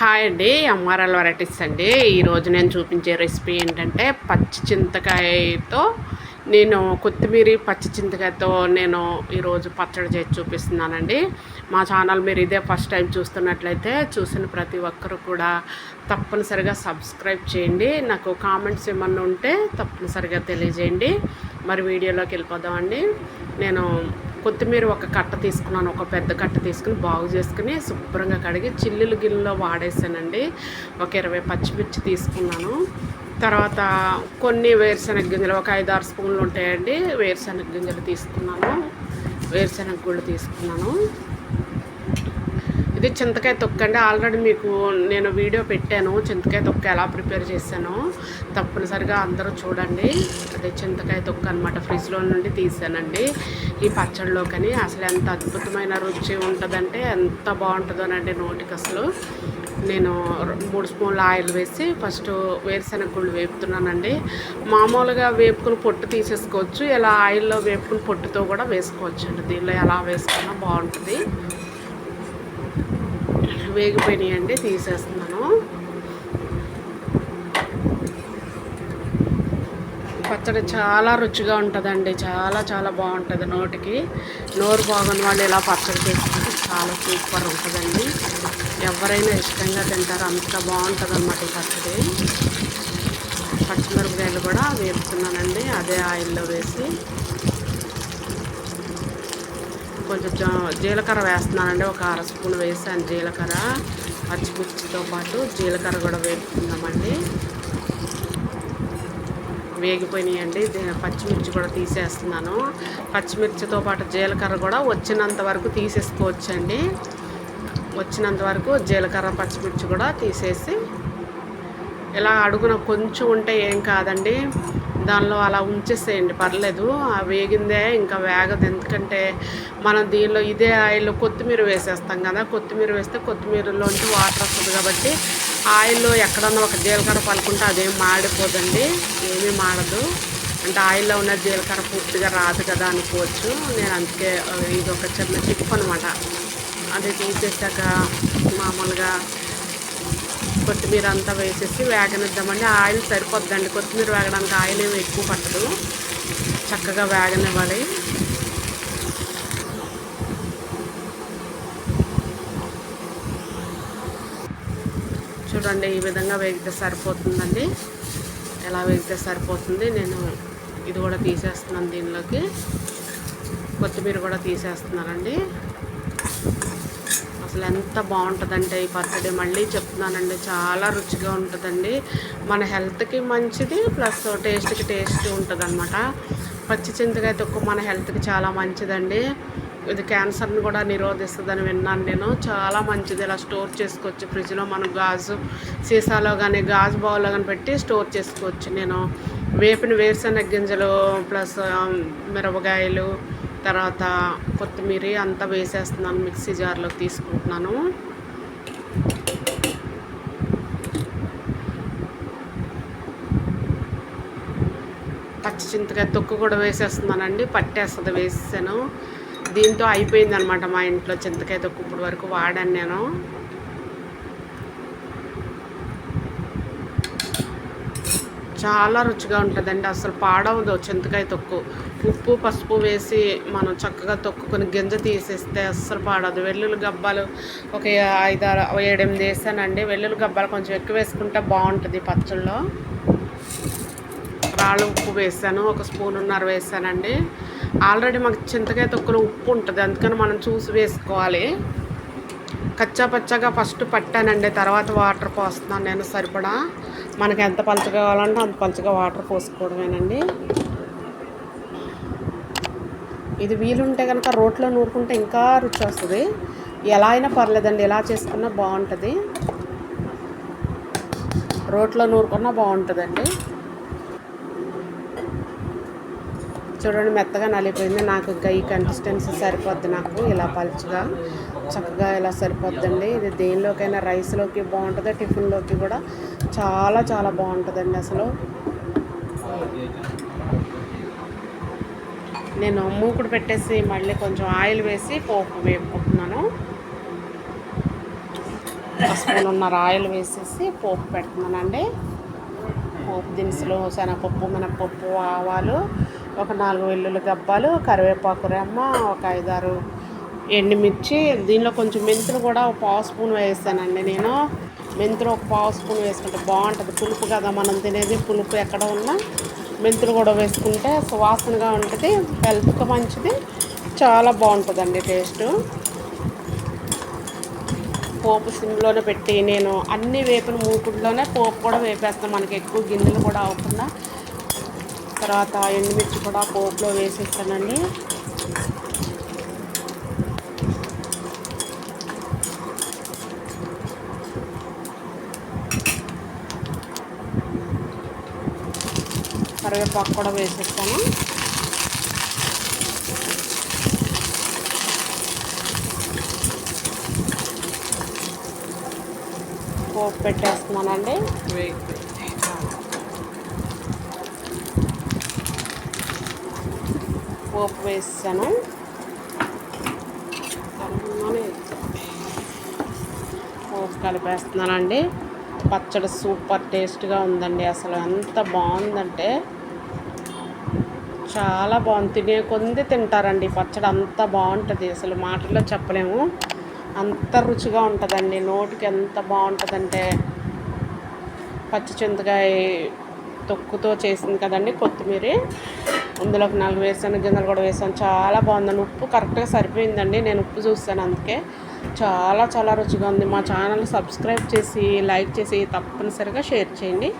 Hi అండి MRL varieties అండి. ఈరోజు నేను చూపించే రెసిపీ ఏంటంటే పచ్చి చింతకాయతో నేను కొత్తిమీర పచ్చి చింతకాయతో నేను ఈరోజు పచ్చడి చేసి చూపిస్తున్నానండి. మా ఛానల్ మీరు ఇదే ఫస్ట్ టైం చూస్తున్నట్లయితే చూసిన ప్రతి ఒక్కరు కూడా తప్పనిసరిగా సబ్స్క్రైబ్ చేయండి. నాకు కామెంట్స్ ఏమన్నా ఉంటే తప్పనిసరిగా తెలియజేయండి. మరి వీడియోలోకి వెళ్ళిపోదామండి. నేను కొత్తిమీర ఒక కట్ట తీసుకున్నాను ఒక పెద్ద కట్ట తీసుకుని బాగు చేసుకుని శుభ్రంగా కడిగి చిల్లులు గిన్నెలో వాడేసానండి. ఒక ఇరవై పచ్చిమిర్చి తీసుకున్నాను. తర్వాత కొన్ని వేరుశనగ గింజలు ఒక ఐదు ఆరు స్పూన్లు ఉంటాయండి. వేరుశనగ గింజలు తీసుకున్నాను. వేరుశనగ గుళ్ళు తీసుకున్నాను. ఇది చింతకాయ తొక్క అండి. ఆల్రెడీ మీకు నేను వీడియో పెట్టాను. చింతకాయ తొక్క ఎలా ప్రిపేర్ చేశానో తప్పనిసరిగా అందరూ చూడండి. అదే చింతకాయ తొక్క అనమాట ఫ్రిడ్జ్లో నుండి తీసానండి. ఈ పచ్చడిలోకని అసలు ఎంత అద్భుతమైన రుచి ఉంటుందంటే ఎంత బాగుంటుందోనండి నోటికి అసలు. నేను మూడు స్పూన్ల ఆయిల్ వేసి ఫస్ట్ వేరుశనగ గుళ్ళు వేపుతున్నానండి. మామూలుగా వేపుకుని పొట్టు తీసేసుకోవచ్చు. ఇలా ఆయిల్లో వేపుకుని పొట్టుతో కూడా వేసుకోవచ్చు అండి దీనిలో ఎలా వేసుకున్నా బాగుంటుంది. వేగిపోయినాయండి తీసేస్తున్నాను. పచ్చడి చాలా రుచిగా ఉంటుందండి చాలా చాలా బాగుంటుంది నోటికి. నోరు బాగున్న వాళ్ళు ఇలా పచ్చడి చేసుకుంటే చాలా సూపర్ ఉంటుందండి. ఎవరైనా ఇష్టంగా తింటారు అంత బాగుంటుంది అన్నమాట ఈ పచ్చడి. పచ్చిమిరపకాయలు కూడా వేపుతున్నానండి అదే ఆయిల్లో వేసి. కొంచెం జీలకర్ర వేస్తున్నానండి. ఒక అర స్పూన్ వేసాను జీలకర్ర పచ్చిమిర్చితో పాటు జీలకర్ర కూడా వేపుకుందామండి. వేగిపోయినాయండి. పచ్చిమిర్చి కూడా తీసేస్తున్నాను. పచ్చిమిర్చితో పాటు జీలకర్ర కూడా వచ్చినంత వరకు తీసేసుకోవచ్చండి. వచ్చినంత వరకు జీలకర్ర పచ్చిమిర్చి కూడా తీసేసి ఇలా అడుగున కొంచెం ఉంటే ఏం కాదండి. దానిలో అలా ఉంచేసేయండి పర్లేదు. ఆ వేగిందే ఇంకా వేగదు. ఎందుకంటే మనం దీనిలో ఇదే ఆయిల్ కొత్తిమీర వేసేస్తాం కదా కొత్తిమీర వేస్తే కొత్తిమీరలోంచి వాటర్ వస్తుంది కాబట్టి ఆయిల్లో ఎక్కడన్నా ఒక జీలకర్ర పలుకుంటే అదేం మాడిపోదండి. ఏమీ మాడదు. అంటే ఆయిల్లో ఉన్న జీలకర్ర పూర్తిగా రాదు కదా అనుకోవచ్చు. నేను అందుకే ఇది ఒక చిన్న టిప్ అనమాట అది తీసేసాక మామూలుగా కొత్తిమీర అంతా వేసేసి వేగనిద్దామండి. ఆయిల్ సరిపోద్దండి. కొత్తిమీర వేగడానికి ఆయిల్ ఏమి ఎక్కువ పట్టదు. చక్కగా వేగనివ్వాలి. చూడండి ఈ విధంగా వేగితే సరిపోతుందండి. ఎలా వేగితే సరిపోతుంది నేను ఇది కూడా తీసేస్తున్నాను దీనిలోకి. కొత్తిమీర కూడా తీసేస్తున్నానండి. అసలు ఎంత బాగుంటుందంటే ఈ పచ్చడి. మళ్ళీ చెప్తున్నానండి చాలా రుచిగా ఉంటుందండి. మన హెల్త్కి మంచిది ప్లస్ టేస్ట్కి టేస్ట్ ఉంటుంది అనమాట పచ్చి చింతకాయ తొక్కు మన హెల్త్కి చాలా మంచిదండి. ఇది క్యాన్సర్ని కూడా నిరోధిస్తుందని విన్నాను నేను. చాలా మంచిది. ఇలా స్టోర్ చేసుకోవచ్చు ఫ్రిడ్జ్లో. మనం గాజు సీసాలో కానీ గాజు బౌల్లో కానీ పెట్టి స్టోర్ చేసుకోవచ్చు. నేను వేపిన వేరుశనగ గింజలు ప్లస్ మిరపకాయలు తర్వాత కొత్తిమీర అంతా వేసేస్తున్నాను మిక్సీ జార్లోకి తీసుకుంటున్నాను. పచ్చి చింతకాయ తొక్కు కూడా వేసేస్తున్నానండి పట్టేస్తుంది వేసేసాను. దీంతో అయిపోయింది అనమాట మా ఇంట్లో చింతకాయ తొక్కు ఇప్పుడు వరకు వాడాను నేను. చాలా రుచిగా ఉంటుందండి. అసలు పాడవదు చింతకాయ తొక్కు. ఉప్పు పసుపు వేసి మనం చక్కగా తొక్కుకొని గింజ తీసేస్తే అస్సలు పాడదు. వెల్లుల్లి గబ్బాలు ఒక ఐదారు ఏడెనిమిది వేసానండి. వెల్లుల్లి గబ్బాలు కొంచెం ఎక్కువ వేసుకుంటే బాగుంటుంది పచ్చళ్ళలో రాళ్ళు ఉప్పు వేసాను. ఒక స్పూన్ ఉన్నారు వేసానండి. ఆల్రెడీ మాకు చింతకాయ తొక్కులో ఉప్పు ఉంటుంది. అందుకని మనం చూసి వేసుకోవాలి. కచ్చా పచ్చగా ఫస్ట్ పట్టానండి. తర్వాత వాటర్ పోస్తున్నాను నేను సరిపడా. మనకు ఎంత పలచగా కావాలంటే అంత పలుచగా వాటర్ పోసుకోవడమేనండి. ఇది వీలుంటే కనుక రోట్లో నూరుకుంటే ఇంకా రుచి వస్తుంది ఎలా అయినా పర్లేదండి ఎలా చేసుకున్నా బాగుంటుంది. రోట్లో నూరుకున్నా బాగుంటుందండి. చూడండి మెత్తగా నలిపోయింది నాకు ఇంకా ఈ కన్సిస్టెన్సీ సరిపోద్ది నాకు ఇలా పలుచగా. చక్కగా ఇలా సరిపోద్దండి. ఇది దేనిలోకైనా రైస్లోకి బాగుంటుంది టిఫిన్లోకి కూడా చాలా చాలా బాగుంటుందండి అసలు. నేను మూకుడు పెట్టేసి మళ్ళీ కొంచెం ఆయిల్ వేసి పోపు వేపుకుంటున్నాను. ఒక ఉన్న ఆయిల్ వేసేసి పోపు పెడుతున్నానండి. పోపు దినుసులు శనగపప్పు మినపప్పు ఆవాలు ఒక నాలుగు వెల్లుల్లి గబ్బాలు కరివేపాకు రెమ్మ ఒక ఐదారు ఎండుమిర్చి దీనిలో కొంచెం మెంతులు కూడా ఒక పావు స్పూన్ వేస్తానండి నేను. మెంతులు ఒక పావు స్పూన్ వేసుకుంటే బాగుంటుంది. పులుపు కదా మనం తినేది పులుపు ఎక్కడ ఉన్నా మెంతులు కూడా వేసుకుంటే సువాసనగా ఉంటుంది హెల్త్కి మంచిది చాలా బాగుంటుందండి టేస్ట్. పోపు సిమ్లోనే పెట్టి నేను అన్ని వేపిన మూకుడులోనే పోపు కూడా వేపేస్తాను. మనకి ఎక్కువ గిన్నెలు కూడా అవ్వకుండా. తర్వాత ఎండుమిర్చి కూడా పోపులో వేసేస్తానండి. కరివేపాకు కూడా వేసేస్తాను. పోపు పెట్టేస్తున్నానండి. పోపు వేసాను పోపు కలిపేస్తున్నానండి. పచ్చడి సూపర్ టేస్ట్గా ఉందండి. అసలు ఎంత బాగుందంటే చాలా బాగుంది. తినే కొంది తింటారండి. పచ్చడి అంత బాగుంటుంది. అసలు మాటల్లో చెప్పలేము. అంత రుచిగా ఉంటుందండి. నోటికి ఎంత బాగుంటుందంటే పచ్చి చింతకాయ తొక్కుతో చేసింది కదండి కొత్తిమీర. అందులోకి నాలుగు వేసాను గింజలు కూడా వేసాను. చాలా బాగుందండి. ఉప్పు కరెక్ట్గా సరిపోయిందండి. నేను ఉప్పు చూస్తాను అందుకే. చాలా చాలా రుచిగా ఉంది. మా ఛానల్ సబ్స్క్రైబ్ చేసి లైక్ చేసి తప్పనిసరిగా షేర్ చేయండి.